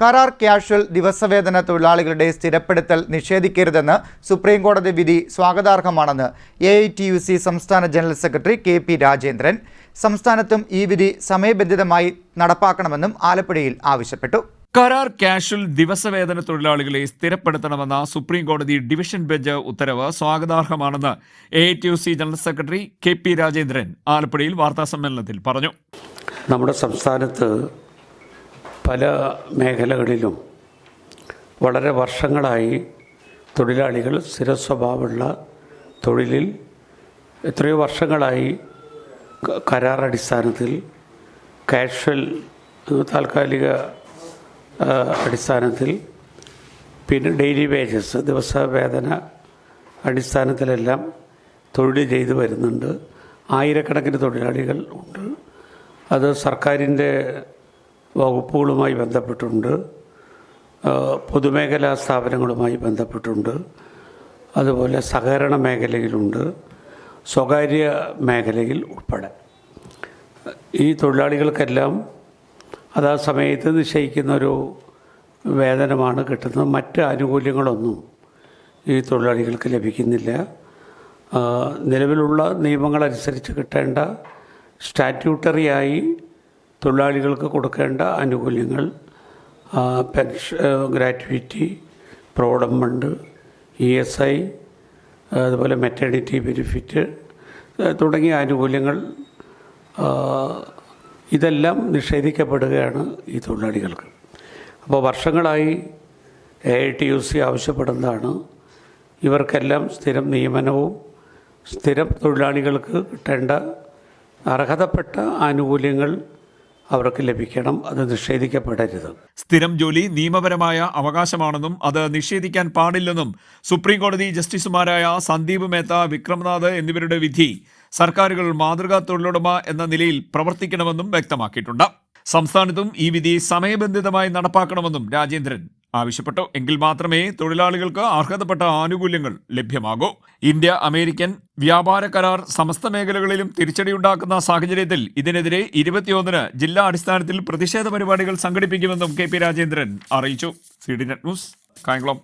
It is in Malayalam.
കരാർ ക്യാഷ്വൽ ദിവസവേതന തൊഴിലാളികളുടെ സ്ഥിരപ്പെടുത്തൽ നിഷേധിക്കരുതെന്ന് സുപ്രീംകോടതി വിധി സ്വാഗതാർഹമാണെന്ന് A I T U C സംസ്ഥാന general secretary K P Rajendran. സംസ്ഥാനത്തും ഈ വിധി സമയബന്ധിതമായി നടപ്പാക്കണമെന്നും ആലപ്പുഴയിൽ ആവശ്യപ്പെട്ടു. കരാർ ക്യാഷ്വൽ ദിവസവേതന തൊഴിലാളികളെ സ്ഥിരപ്പെടുത്തണമെന്ന സുപ്രീംകോടതി ഡിവിഷൻ ബെഞ്ച് ഉത്തരവ് സ്വാഗതാർഹമാണെന്ന് A T U C general secretary K P Rajendran ആലപ്പുഴയിൽ വാർത്താസമ്മേളനത്തിൽ പറഞ്ഞു. നമ്മുടെ സംസ്ഥാനത്ത് പല മേഖലകളിലും വളരെ വർഷങ്ങളായി തൊഴിലാളികൾ സ്ഥിര സ്വഭാവമുള്ള തൊഴിലിൽ എത്രയോ വർഷങ്ങളായി കരാർ അടിസ്ഥാനത്തിൽ കാഷ്വൽ താൽക്കാലിക അടിസ്ഥാനത്തിൽ പിന്നെ ഡെയിലി വേജസ് ദിവസ വേതന അടിസ്ഥാനത്തിലെല്ലാം തൊഴിൽ ചെയ്തു വരുന്നുണ്ട്. ആയിരക്കണക്കിന് തൊഴിലാളികൾ ഉണ്ട്. അത് സർക്കാരിന്റെ വകുപ്പുകളുമായി ബന്ധപ്പെട്ടുണ്ട്. പൊതുമേഖലാ സ്ഥാപനങ്ങളുമായി ബന്ധപ്പെട്ടുണ്ട്. അതുപോലെ സഹകരണ മേഖലയിലുണ്ട്. സ്വകാര്യ മേഖലയിൽ ഉൾപ്പെടെ. ഈ തൊഴിലാളികൾക്കെല്ലാം അതാ സമയത്ത് നിശ്ചയിക്കുന്നൊരു വേതനമാണ് കിട്ടുന്നത്. മറ്റ് ആനുകൂല്യങ്ങളൊന്നും ഈ തൊഴിലാളികൾക്ക് ലഭിക്കുന്നില്ല. നിലവിലുള്ള നിയമങ്ങളനുസരിച്ച് കിട്ടേണ്ട സ്റ്റാറ്റ്യൂട്ടറിയായി തൊഴിലാളികൾക്ക് കൊടുക്കേണ്ട ആനുകൂല്യങ്ങൾ pension gratuity provident fund E S I അതുപോലെ മെറ്റേണിറ്റി ബെനിഫിറ്റ് തുടങ്ങിയ ആനുകൂല്യങ്ങൾ ഇതെല്ലാം നിഷേധിക്കപ്പെടുകയാണ് ഈ തൊഴിലാളികൾക്ക്. അപ്പോൾ വർഷങ്ങളായി A I T U C ആവശ്യപ്പെടുന്നതാണ്. ഇവർക്കെല്ലാം സ്ഥിരം നിയമനവും സ്ഥിരം തൊഴിലാളികൾക്ക് കിട്ടേണ്ട അർഹതപ്പെട്ട ആനുകൂല്യങ്ങൾ അവർക്ക് ലഭിക്കണം അത് നിഷേധിക്കപ്പെടരുത്. സ്ഥിരം ജോലി നിയമപരമായ അവകാശമാണെന്നും അത് നിഷേധിക്കാൻ പാടില്ലെന്നും സുപ്രീം കോടതി ജസ്റ്റിസുമാരായ സന്ദീപ് മേത്ത വിക്രംനാഥ് എന്നിവരുടെ വിധി സർക്കാരുകൾ മാതൃകാ തൊഴിലുടമ എന്ന നിലയിൽ പ്രവർത്തിക്കണമെന്നും വ്യക്തമാക്കിയിട്ടുണ്ട്. സംസ്ഥാനത്തും ഈ വിധി സമയബന്ധിതമായി നടപ്പാക്കണമെന്നും രാജേന്ദ്രൻ ആവശ്യപ്പെട്ടു. എങ്കിൽ മാത്രമേ തൊഴിലാളികൾക്ക് അർഹതപ്പെട്ട ആനുകൂല്യങ്ങൾ ലഭ്യമാകൂ. ഇന്ത്യ അമേരിക്കൻ വ്യാപാര കരാർ സമസ്ത മേഖലകളിലും തിരിച്ചടിയുണ്ടാക്കുന്ന സാഹചര്യത്തിൽ ഇതിനെതിരെ ഇരുപത്തിയൊന്നിന് ജില്ലാ അടിസ്ഥാനത്തിൽ പ്രതിഷേധ പരിപാടികൾ സംഘടിപ്പിക്കുമെന്നും കെ പി രാജേന്ദ്രൻ അറിയിച്ചു. C D net news Kayamkulam.